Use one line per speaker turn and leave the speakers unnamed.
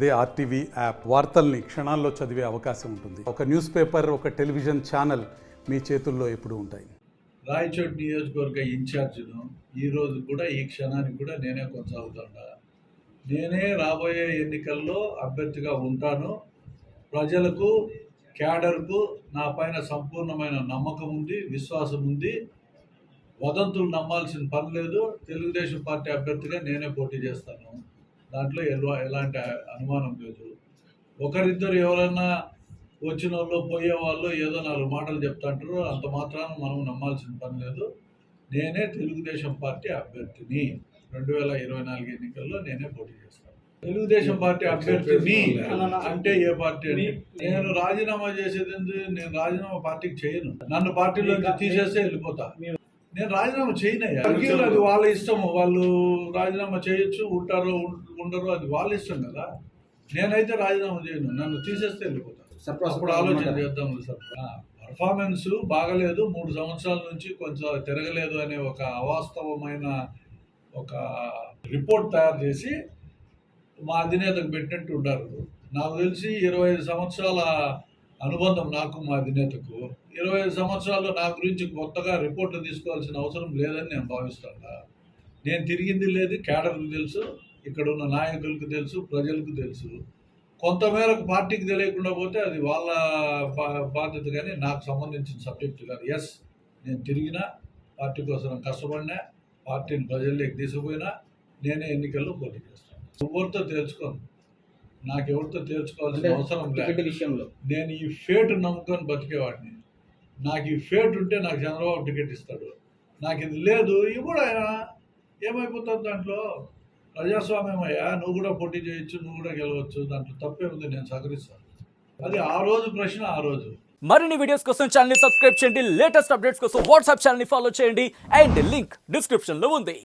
అదే RTV app. వార్తల్ని క్షణాల్లో చదివే అవకాశం ఉంటుంది. ఒక న్యూస్ పేపర్ ఒక టెలివిజన్ ఛానల్ మీ చేతుల్లో ఎప్పుడు ఉంటాయి.
రాయచోటి నియోజకవర్గ ఇన్ఛార్జ్ను ఈరోజు కూడా ఈ క్షణానికి కూడా నేనే కొనసాగుతాడా నేనే రాబోయే ఎన్నికల్లో అభ్యర్థిగా ఉంటాను. ప్రజలకు క్యాడర్కు నా పైన సంపూర్ణమైన నమ్మకం ఉంది విశ్వాసం ఉంది. వదంతులు నమ్మాల్సిన పని లేదు. తెలుగుదేశం పార్టీ అభ్యర్థిగా నేనే పోటీ చేస్తాను. దాంట్లో ఎలా ఎలాంటి అనుమానం లేదు. ఒకరిద్దరు ఎవరన్నా వచ్చిన వాళ్ళు పోయే వాళ్ళు ఏదో నాలుగు మాటలు చెప్తాంటారు అంత మాత్రాన మనం నమ్మాల్సిన పని లేదు. నేనే తెలుగుదేశం పార్టీ అభ్యర్థిని. రెండు వేల ఇరవై నాలుగు ఎన్నికల్లో నేనే పోటీ చేస్తాను. తెలుగుదేశం పార్టీ అభ్యర్థిని అంటే ఏ పార్టీ అని నేను రాజీనామా చేసేది నేను రాజీనామా పార్టీకి చేయను. నన్ను పార్టీలో తీసేస్తే వెళ్ళిపోతా. నేను రాజీనామా చేయనయ్యా అది వాళ్ళ ఇష్టము. వాళ్ళు రాజీనామా చేయొచ్చు ఉంటారు ఉండరు అది వాళ్ళ ఇష్టం కదా. నేనైతే రాజీనామా చేయను. నన్ను తీసేస్తే వెళ్ళిపోతా. అప్పుడు ఆలోచన చేద్దాం సార్ పర్ఫార్మెన్స్ బాగలేదు. మూడు సంవత్సరాల నుంచి కొంచెం తిరగలేదు అనే ఒక అవాస్తవమైన ఒక రిపోర్ట్ తయారు చేసి మా అధినేతకు పెట్టినట్టు ఉన్నారు నాకు తెలిసి ఇరవై ఐదు సంవత్సరాల అనుబంధం నాకు మా అధినేతకు. ఇరవై ఐదు సంవత్సరాల్లో నా గురించి కొత్తగా రిపోర్ట్లు తీసుకోవాల్సిన అవసరం లేదని నేను భావిస్తాను. నేను తిరిగింది లేదు కేడర్కు తెలుసు ఇక్కడ ఉన్న నాయకులకు తెలుసు ప్రజలకు తెలుసు. కొంతమేరకు పార్టీకి తెలియకుండా పోతే అది వాళ్ళ బాధ్యత కానీ నాకు సంబంధించిన సబ్జెక్టు కాదు. ఎస్ నేను తిరిగినా పార్టీ కోసం కష్టపడినా పార్టీని ప్రజల్లోకి తీసుకుపోయినా నేనే ఎన్నికల్లో పోటీ చేస్తాను. ఎవరితో తెలుసుకోను. నాకు ఎవరితో తేల్చుకోవాల్సిన అవసరం లేదు.
టికెట్ విషయంలో.
నేను ఈ ఫేట్ నమ్ముకొని బతికేవాడిని. నాకు ఈ ఫేట్ ఉంటే నాకు చంద్రబాబు టికెట్ ఇస్తాడు. నాకు ఇది లేదు ఇవి కూడా ఆయన ఏమైపోతుంది దాంట్లో? ప్రజాస్వామ్యం అయ్యా నువ్వు కూడా పోటీ చేయొచ్చు నువ్వు కూడా గెలవచ్చు దాంట్లో తప్పే ఉంది నేను సహకరిస్తాను. అది ఆ రోజు ప్రశ్న ఆ రోజు.
మరిన్ని వీడియోస్ కోసం ఛానల్ సబ్స్క్రైబ్ చేయండి. లేటెస్ట్ అప్డేట్స్ కోసం వాట్సాప్ ఛానల్ ఫాలో చేయండి. అండ్ లింక్ డిస్క్రిప్షన్లో ఉంది.